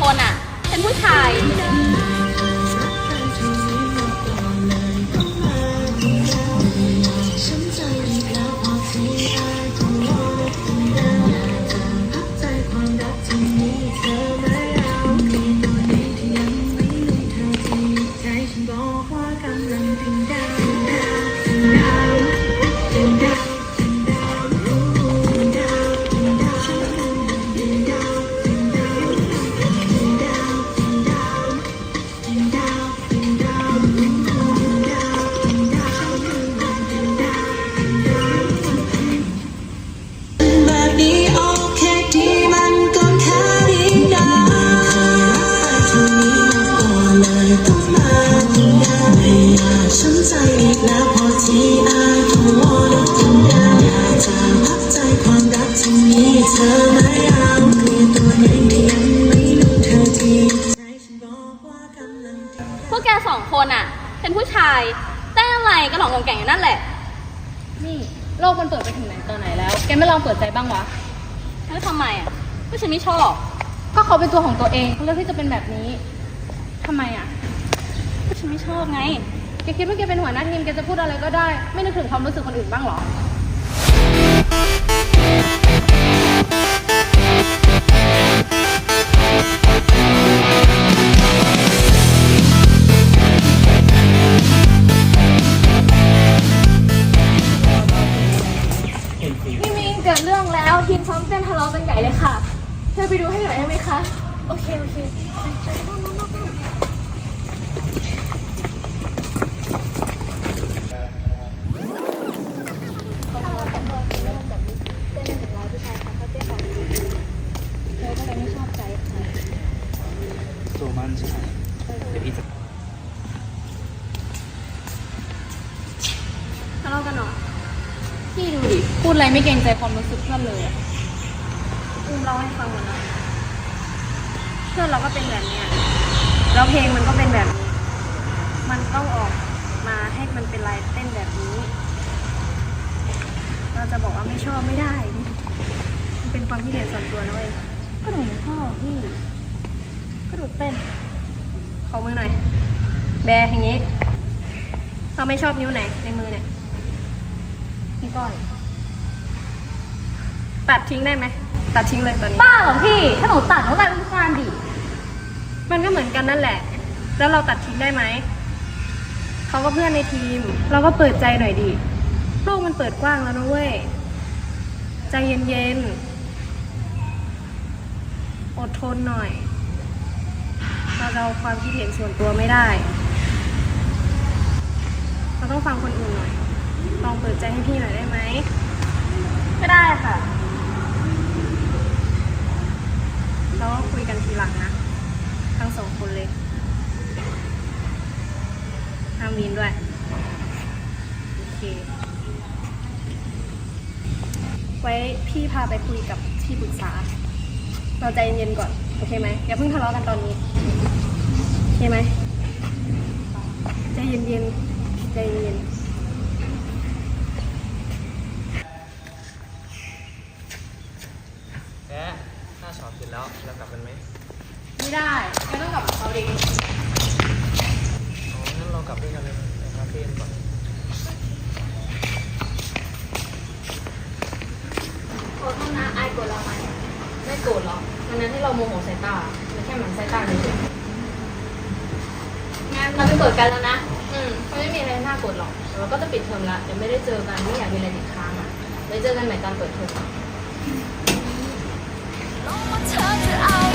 คนอะเป็นผู้ชาย อีกแล้วพอที่อายขอวอนจำได้อยากจะพักใจความรักที่มีเธอไม่เอาเปลี่ยนตัวเองก็ยังไม่รู้เธอทีใจฉันบอกว่ากำลังดีพวกแกสองคนอะเป็นผู้ชายเต้นอะไรก็หลอกงงแก่งอยู่นั่นแหละ นี่โลกมันเปิดไปถึงไหนตอนไหนแล้ว แกไม่ลองเปิดใจบ้างวะแล้วทำไมอะก็ฉันไม่ชอบก็เขาเป็นตัวของตัวเองเขาเลือกที่จะเป็นแบบนี้ทำไมอะก็ฉันไม่ชอบไง แกคิดว่าแกเป็นหัวหน้าทีมแกจะพูดอะไรก็ได้ ไม่นึกถึงความรู้สึกคนอื่นบ้างเหรอ พี่มิงเกิดเรื่องแล้วทีมซ้อมเต้นทะเลาะกันใหญ่เลยค่ะช่วยไปดูให้หน่อยได้ไหมคะ โอเค โอเค ตัวมันใช่ไหมเดี๋ ยวพี่จะทะเลาะกันเหรอพี่ดูดิ พูดอะไรไม่เกรงใจความรู้สึกเพื่อนเลยอะอุ้มเล่าให้ฟังหมดเลยเพื่อนเราก็เป็นแบบเนี้ยแล้วเพลงมันก็เป็นแบบนี้ มันต้องออกมาให้มันเป็นลายเต้นแบบนี้ เราจะบอกว่าไม่ชอบไม่ได้ มันเป็นความคิดเห็นส่วนตัวนะเว้ยก็หนูไม่ชอบพี่ ก็ดูเต้น ขอมือหน่อย แบอย่างนี้เราไม่ชอบนิ้วไหนในมือเนี่ยพี่ก้อย ตัดทิ้งได้ไหม ตัดทิ้งเลยตอนนี้ บ้าเหรอพี่ ถ้าหนูตัดเขากลายเป็นฟานดิ มันก็เหมือนกันนั่นแหละ แล้วเราตัดทิ้งได้ไหม เขาก็เพื่อนในทีม เราก็เปิดใจหน่อยดิ โลกมันเปิดกว้างแล้วนะเว้ย ใจเย็นๆ อดทนหน่อย เราจะเอาความคิดเห็นส่วนตัวไม่ได้ เราต้องฟังคนอื่นหน่อย ลองเปิดใจให้พี่หน่อยได้ไหมก็ได้ค่ะ เราก็คุยกันทีหลังนะ ทั้งสองคนเลยห้ามวีนด้วย โอเค ไว้พี่พาไปคุยกับที่ปรึกษา เราใจเย็นๆก่อน โอเคไหมอย่าเพิ่งทะเลาะกันตอนนี้ โอเคไหมใจเย็นๆใจเย็นๆแค่ถ้าสอบเสร็จแล้วเรากลับกันไหมไม่ได้แกต้องกลับกับเขาดิอ๋องั้นเรากลับด้วยกันเลยไปคาเฟ่ก่อนขอโทษนะอายโกรธเราไหม ไม่โกรธหรอกวันนั้นที่เราโมโหสายตามันแค่หมันสายตาเฉยๆงั้นเราไปเปิดกันแล้วนะ อืมมันไม่มีอะไรน่าโกรธหรอกแต่เราก็จะปิดเทอมละเดี๋ยวไม่ได้เจอกันไม่อยากมีอะไรติดค้างอะไว้เจอกันใหม่ตอนเปิดเทอมเธอจะเอายังไงกับฉัน